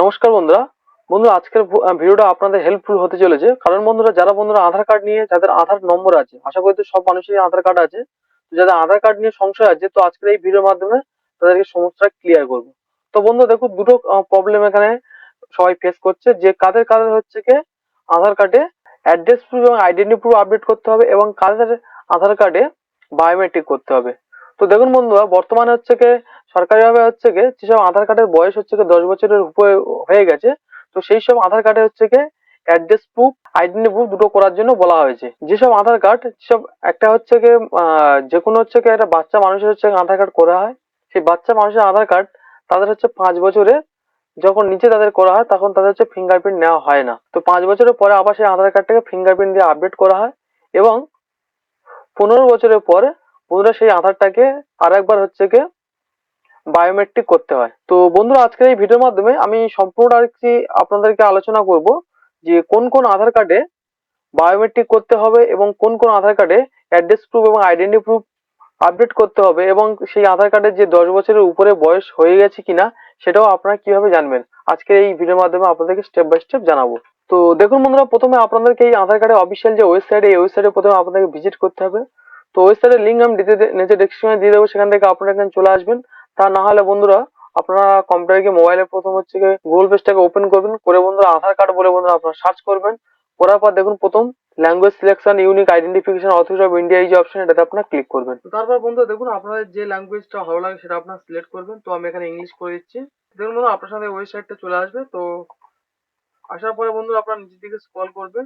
নমস্কার বন্ধুরা। বন্ধুরা, আজকের ভিডিওটা আপনাদের হেল্পফুল হতে চলেছে। কারণ বন্ধুরা, যারা বন্ধুরা আধার কার্ড নিয়ে, যাদের আধার নম্বর আছে, আশা করি তো সব মানুষেরই আধার কার্ড আছে যাদের আধার কার্ড নিয়ে সংশয় আছে, তো আজকের এই ভিডিওর মাধ্যমে তাদেরকে সমস্যাটা ক্লিয়ার করব। তো বন্ধু দেখো, দুটো প্রবলেম এখানে সবাই ফেস করছে। যে কাদের কাদের হচ্ছে কি, আধার কার্ডে অ্যাড্রেস প্রুফ এবং আইডেন্টি প্রুফ আপডেট করতে হবে এবং কাদের আধার কার্ডে বায়োমেট্রিক করতে হবে। তো দেখুন বন্ধুরা, বর্তমানে হচ্ছে কি সরকারিভাবে হচ্ছে কি যেসব আধার কার্ডের বয়স হচ্ছে কি দশ বছরের উপরে হয়ে গেছে তো সেই সব আধার কার্ডে হচ্ছে কি অ্যাড্রেস প্রুফ আইডেন্টি প্রুফ দুটো করার জন্য বলা হয়েছে। যেসব আধার কার্ড সব একটা হচ্ছে আহ, যে কোনো হচ্ছে কি একটা বাচ্চা মানুষের হচ্ছে আধার কার্ড করা হয় সেই বাচ্চা মানুষের আধার কার্ড তাদের হচ্ছে পাঁচ বছরে যখন নিচে তাদের করা হয় তখন তাদের হচ্ছে ফিঙ্গারপ্রিন্ট নেওয়া হয় না। তো পাঁচ বছরের পরে আবার সেই আধার কার্ডটাকে ফিঙ্গারপ্রিন্ট দিয়ে আপডেট করা হয় এবং পনেরো বছরের পরে পুনরায় সেই আধারটাকে আর একবার হচ্ছে কি বায়োমেট্রিক করতে হয়। তো বন্ধুরা, আজকের এই ভিডিওর মাধ্যমে আমি সম্পূর্ণ আর কি আপনাদেরকে আলোচনা করব যে কোন কোন আধার কার্ডে বায়োমেট্রিক করতে হবে এবং কোন কোন আধার কার্ডে অ্যাড্রেস প্রুফ এবং আইডেন্টি প্রুফ আপডেট করতে হবে এবং সেই আধার কার্ডের যে দশ বছরের উপরে বয়স হয়ে গেছে কিনা সেটাও আপনারা কীভাবে জানবেন? আজকে এই ভিডিওর মাধ্যমে আপনাদেরকে স্টেপ বাই স্টেপ জানাব। তো দেখুন বন্ধুরা, প্রথমে আপনাদেরকে এই আধার কার্ডের অফিসিয়াল যে ওয়েবসাইট এই ওয়েবসাইটে প্রথমে আপনাদেরকে ভিজিট করতে হবে। তো ওয়েবসাইটের লিঙ্ক আমি নিচে ডেসক্রিপশনে দিয়ে দেবো, সেখান থেকে আপনারা এখানে চলে আসবেন। তা না হলে বন্ধুরা, আপনারা কম্পিউটারে গিয়ে মোবাইলে প্রথম হচ্ছে গুগল পেজটাকে ওপেন করবেন, করে বন্ধুরা আধার কার্ড বলে বন্ধুরা আপনারা সার্চ করবেন। করার পর দেখুন প্রথম language selection unique identification authority of India এই যে অপশন এটাতে আপনারা ক্লিক করবেন। তারপর বন্ধুরা দেখুন আপনাদের যে ল্যাঙ্গুয়েজটা ভালো লাগে সেটা আপনারা সিলেক্ট করবেন। তো আমি এখানে ইংলিশ করে দিচ্ছি। দেখুন বন্ধুরা, আপনার সাথে ওয়েবসাইটটা চলে আসবে। তো আসার পরে বন্ধুরা আপনারা নিচের দিকে স্ক্রল করবেন।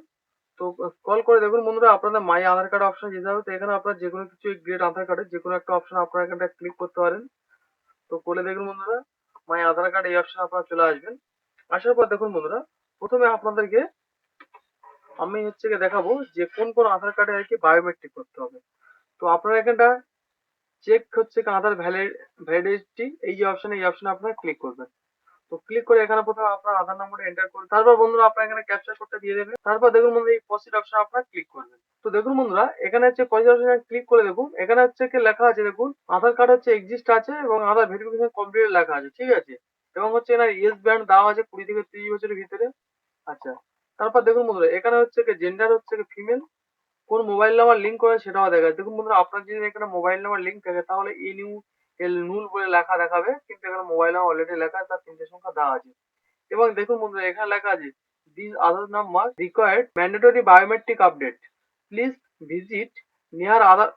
তো স্ক্রল করে দেখুন বন্ধুরা, আপনাদের মাই আধার কার্ড অপশন যেতে হবে। তো এখানে আপনারা যে কোনো কিছু গ্রেড আধার কার্ডের যে কোনো একটা অপশন আপনারা এখানটা ক্লিক করতে পারেন। তো করলে দেখুন বন্ধুরা মাই আধার কার্ড এই অপশন আপনারা চলে আসবেন। আসার পর দেখুন বন্ধুরা, প্রথমে আপনাদেরকে আমি হচ্ছে দেখাবো যে কোন কোন আধার কার্ডে আর কি বায়োমেট্রিক করতে হবে। তো আপনারা এখানটা চেক হচ্ছে আধার ভ্যালিড ভ্যালিডিটি এই যে অপশন এই অপশনে আপনারা ক্লিক করবেন। তো ক্লিক করে এখানে প্রথমে আপনার আধার নম্বরটা এন্টার করবেন তারপর বন্ধুরা আপনারা এখানে ক্যাপচার কোডটা দিয়ে দেবেন। তারপর দেখুন বন্ধুরা এই প্রসিড অপশন আপনারা ক্লিক করবেন। তো দেখুন বন্ধুরা, এখানে হচ্ছে প্রসিড অপশনে ক্লিক করে দেখুন। এখানে হচ্ছে কি লেখা আছে দেখুন, আধার কার্ড হচ্ছে এক্সিস্ট আছে এবং আধার ভেরিফিকেশন কমপ্লিট লেখা আছে, ঠিক আছে? এবং হচ্ছে এখানে ইয়েস ব্যান্ড দেওয়া আছে কুড়ি থেকে তিরিশ বছরের ভিতরে। আচ্ছা তারপর দেখুন বন্ধুরা, এখানে হচ্ছে কি জেন্ডার হচ্ছে কি ফিমেল কোন মোবাইল নাম্বার লিঙ্ক করে সেটাও দেখা যাচ্ছে। দেখুন বন্ধুরা, আপনার যদি এখানে মোবাইল নাম্বার লিঙ্ক থাকে, তাহলে ই নিউ এল নুল বলে লেখা দেখাবে, কিন্তু এখানে মোবাইল নাম্বার অলরেডি লেখা তার তিনটে সংখ্যা দেওয়া আছে। এবং দেখুন বন্ধুরা, এখানে লেখা আছে this Aadhaar number required mandatory biometric update please visit near Aadhaar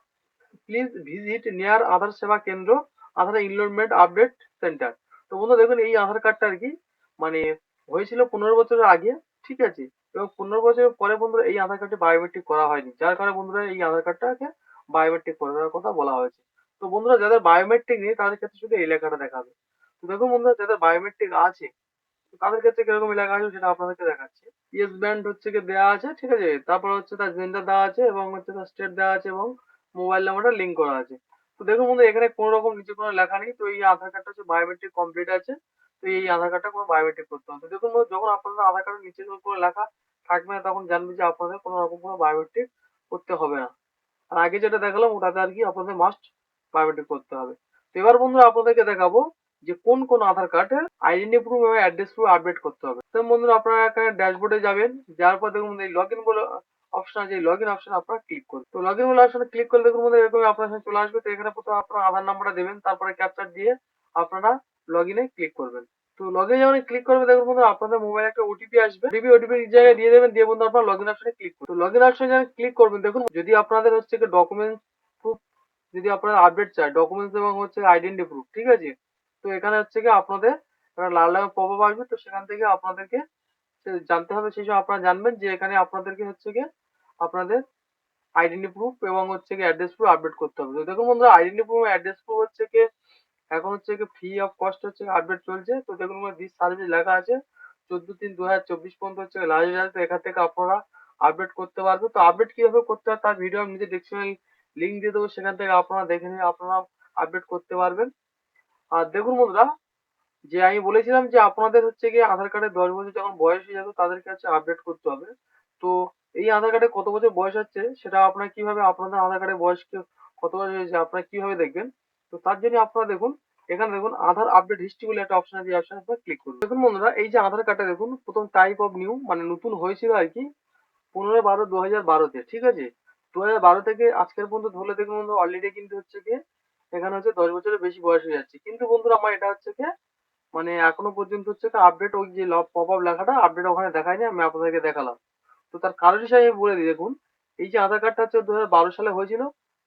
please visit near Aadhaar সেবা কেন্দ্র আধার এনরোলমেন্ট আপডেট সেন্টার তো বন্ধুরা, দেখুন এই আধার কার্ডটা আর কি মানে হয়েছিল পনেরো বছরের আগে, ঠিক আছে? এবং পনেরো বছরের পরে বন্ধুরা এই আধার কার্ডটি বায়োমেট্রিক করা হয়নি, যার কারণে বন্ধুরা এই আধার কার্ডটাকে বায়োমেট্রিক করে দেওয়ার কথা বলা হয়েছে। তো বন্ধুরা যাদের বায়োমেট্রিক নেই তাদের ক্ষেত্রে শুধু এই লেখাটা দেখাবে। তো দেখুন বন্ধুরা যাদের বায়োমেট্রিক আছে তাদের ক্ষেত্রে কীরকম লেখা আছে সেটা আপনাদেরকে দেখাচ্ছি। ইয়েস ব্যান্ড হচ্ছে কি দেওয়া আছে ঠিক আছে? তারপর হচ্ছে তার জেন্ডার দেওয়া আছে এবং হচ্ছে তার স্টেট দেওয়া আছে এবং মোবাইল নাম্বারটা লিঙ্ক করা আছে। তো দেখুন বন্ধু এখানে কোনো রকম নিচে কোনো লেখা নেই। তো এই আধার কার্ডটা হচ্ছে বায়োমেট্রিক কমপ্লিট আছে। তো এই আধার কার্ডটা কোনো বায়োমেট্রিক করতে হবে দেখুন বন্ধু, যখন আপনাদের আধার কার্ডের নিচে কোনো লেখা থাকবে না তখন জানবে যে আপনাদের কোনো রকম কোনো বায়োমেট্রিক করতে হবে না। আর আগে যেটা দেখালাম ওটাতে আর কি আপনাদের মাস্ট বায়োমেট্রিক করতে হবে। তো এবার বন্ধুরা আপনাদেরকে দেখাবো যে কোন কোন আধার কার্ডের আইডেন্টি প্রুফ এবং অ্যাড্রেস প্রুফ আপডেট করতে হবে। তো বন্ধুরা আপনারা এখানে ড্যাশবোর্ডে যাবেন, যাওয়ার পর দেখুন এই লগ ইন বলে অপশন আছে। লগ ইন অপশন আপনারা ক্লিক করুন। তো লগ ইন বলে অপশনে ক্লিক করলে দেখুন বন্ধুরা এরকম আপনার সামনে চলে আসবে। তো এখানে প্রথমে আপনার আধার নাম্বারটা দেবেন, তারপরে ক্যাপচার দিয়ে আপনারা লগ ইনে ক্লিক করবেন। তো লগ ইন যখন ক্লিক করবে, দেখুন বন্ধুরা আপনাদের মোবাইলে একটা ওটিপি আসবে। ওটিপি ওটিপি জায়গায় দিয়ে দেবেন, দিয়ে বন্ধু আপনার লগ ইন অপশনে ক্লিক করুন। তো লগ ইন অপশনে যখন ক্লিক করবেন, দেখুন যদি আপনাদের হচ্ছে ডকুমেন্টস যদি আপনারা আপডেট চায় ডকুমেন্টস এবং হচ্ছে আইডেন্টি প্রুফ ঠিক আছে? তো এখানে হচ্ছে কি আপনাদের লাল রঙের পপ আপ আসবে, তো সেখান থেকে আপনাদেরকে জানতে হবে, সেই সব আপনারা জানবেন যে এখানে আপনাদেরকে হচ্ছে কি আপনাদের আইডেন্টি প্রুফ এবং হচ্ছে কি অ্যাড্রেস প্রুফ আপডেট করতে হবে। তো দেখুন বন্ধুরা আইডেন্টি প্রুফ অ্যাড্রেস প্রুফ হচ্ছে কি, এখন হচ্ছে কি ফ্রি অফ কস্ট হচ্ছে আপডেট চলছে। তো দেখুন দিস সার্ভিস লেখা আছে, চোদ্দ তিন দু হাজার চব্বিশ পর্যন্ত হচ্ছে লাস্ট তো এখান থেকে আপনারা আপডেট করতে পারবে তো আপডেট কীভাবে করতে হয়, তার ভিডিও আমি নিজে ডিসক্রিপশনে লিঙ্ক দিয়ে দেবো, সেখান থেকে আপনারা দেখে নিয়ে আপনারা আপডেট করতে পারবেন। আর দেখুন বন্ধুরা, যে আমি বলেছিলাম যে আপনাদের হচ্ছে গিয়ে আধার কার্ডে দশ বছর যখন বয়স হয়ে যাবে, তাদেরকে হচ্ছে আপডেট করতে হবে। তো এই আধার কার্ডে কত বছর বয়স হচ্ছে, সেটা আপনারা কীভাবে আপনাদের আধার কার্ডের বয়স কত বছর হয়েছে, আপনারা কীভাবে দেখবেন? তো তার জন্য আপনারা দেখুন, এখানে দেখুন, আধার আপডেট হিস্ট্রি বলে একটা অপশন আছে, এই অপশনে আপনার ক্লিক করুন। দেখুন বন্ধুরা, এই যে আধার কার্ডটা দেখুন, প্রথম টাইপ অফ নিউ মানে নতুন হয়েছিল আর কি, পনেরো বারো দু হাজার বারোতে, ঠিক আছে? দু হাজার বারো থেকে আজকের পর্যন্ত ধরলে দেখুন বন্ধু অলরেডি কিন্তু হচ্ছে কি, এখানে হচ্ছে দশ বছরের বেশি বয়স হয়ে যাচ্ছে। কিন্তু বন্ধুরা, আমার এটা হচ্ছে কি মানে এখনও পর্যন্ত হচ্ছে আপডেট ওই যে পপ আপ লেখাটা আপডেট ওখানে দেখায়নি, আমি আপনাদেরকে দেখালাম। তো তার কারণ হিসাবে আমি বলে দিই, দেখুন, এই যে আধার কার্ডটা হচ্ছে দু হাজার বারো সালে হয়েছিল,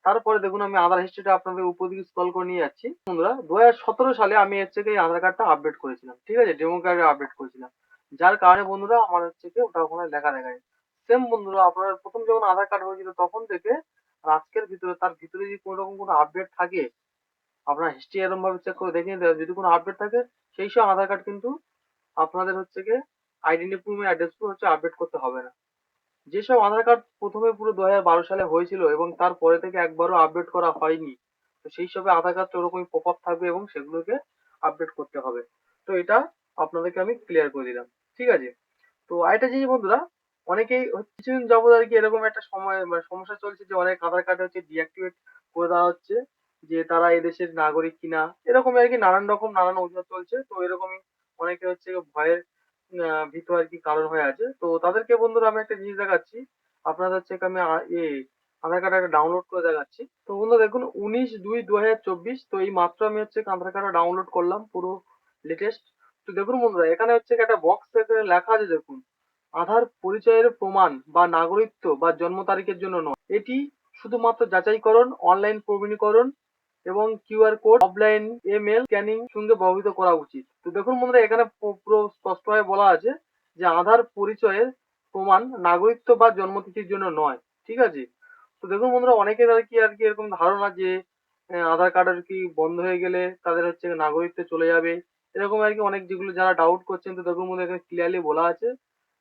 তারপরে দেখুন আমি আধার হিস্ট্রিটা আপনাদের উপর দিকে স্কল করে নিয়ে যাচ্ছি। বন্ধুরা দু হাজার সতেরো সালে আমি হচ্ছে কি আধার কার্ডটা আপডেট করেছিলাম, ঠিক আছে? ডেমো কার্ডে আপডেট করেছিলাম। যার কারণে বন্ধুরা, আমার হচ্ছে কি, ওটা ওখানে লেখা দেখায় সেম বন্ধুরা, আপনার প্রথম যখন আধার কার্ড হয়েছিল তখন থেকে আর আজকের ভিতরে, তার ভিতরে যদি কোনো রকম কোনো আপডেট থাকে, আপনার হিস্ট্রি এরকম ভাবে চেক করে দেখে নিতে যদি কোনো আপডেট থাকে, সেই সব আধার কার্ড কিন্তু আপনাদের হচ্ছে গিয়ে আইডেন্টি প্রুফ অ্যাড্রেস প্রুফ হচ্ছে আপডেট করতে হবে না। যেসব আধার কার্ড প্রথমে পুরো দু বারো সালে হয়েছিল এবং তারপরে থেকে একবারও আপডেট করা হয়নি, তো সেই সবে আধার কার্ড ওরকমই পপ আপ থাকবে এবং সেগুলোকে আপডেট করতে হবে। তো এটা আপনাদেরকে আমি ক্লিয়ার করে দিলাম। ঠিক আছে? তো আরেকটা জিনিস বন্ধুরা অনেকেই কিছুদিন যাবত আর কি এরকম একটা সময় মানে সমস্যা চলছে যে অনেক আধার কার্ড হচ্ছে ডিঅ্যাক্টিভেট করে দেওয়া হচ্ছে, যে তারা এদেশের নাগরিক কিনা, এরকম আর কি নানান রকম নানান অজুহাত চলছে। তো এরকমই অনেকে হচ্ছে ভয়ের ভীত আর কি কারণ হয়ে আছে। তো তাদেরকে বন্ধুরা আমি একটা জিনিস দেখাচ্ছি। আপনাদের হচ্ছে আমি এ আধার কার্ড একটা ডাউনলোড করে দেখাচ্ছি। তো বন্ধুরা দেখুন, উনিশ দুই দু হাজার চব্বিশ, তো এই মাত্র আমি হচ্ছে আধার কার্ড ডাউনলোড করলাম পুরো লেটেস্ট তো দেখুন বন্ধুরা, এখানে হচ্ছে একটা বক্স লেখা আছে দেখুন। আধার পরিচয়ের প্রমাণ বা নাগরিকত্ব বা জন্ম তারিখের জন্য নয়। এটি শুধুমাত্র যাচাইকরণ অনলাইন প্রবীণীকরণ এবং QR code offline email scanning সঙ্গে ব্যবহৃত করা উচিত। তো দেখুন বন্ধুরা, এখানে পুরো স্পষ্টভাবে বলা আছে যে আধার পরিচয়ের প্রমাণ নাগরিকত্ব বা জন্মতিথির জন্য নয়। ঠিক আছে? তো দেখুন বন্ধুরা, অনেকের আর কি আর কি এরকম ধারণা যে আধার কার্ড আর কি বন্ধ হয়ে গেলে তাদের হচ্ছে নাগরিকত্ব চলে যাবে। এরকম আর কি অনেক যেগুলো যারা ডাউট করছেন, তো দেখুন বন্ধুরা, এখানে ক্লিয়ারলি বলা আছে।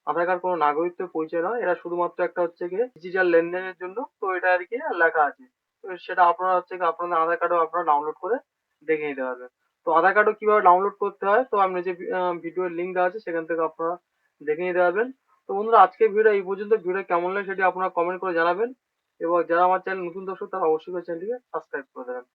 আধার কার্ড কোনো নাগরিকত্ব পরিচয় নয়। এটা শুধুমাত্র একটা হচ্ছে গিয়ে ডিজিটাল লেনদেনের জন্য তো এটা আর কি লেখা আছে। তো সেটা আপনারা হচ্ছে আপনাদের আধার কার্ডও আপনারা ডাউনলোড করে দেখে নিতে পারবেন। তো আধার কার্ডও কীভাবে ডাউনলোড করতে হয়, তো আমি যে ভিডিওর লিঙ্ক দেওয়া আছে সেখান থেকে আপনারা দেখে নিতে পারবেন। তো বন্ধুরা, আজকের ভিডিও এই পর্যন্ত। ভিডিও কেমন লাগে সেটি আপনারা কমেন্ট করে জানাবেন। এবং যারা আমার চ্যানেল নতুন দর্শক, তারা অবশ্যই চ্যানেলটিকে সাবস্ক্রাইব করে দেবেন।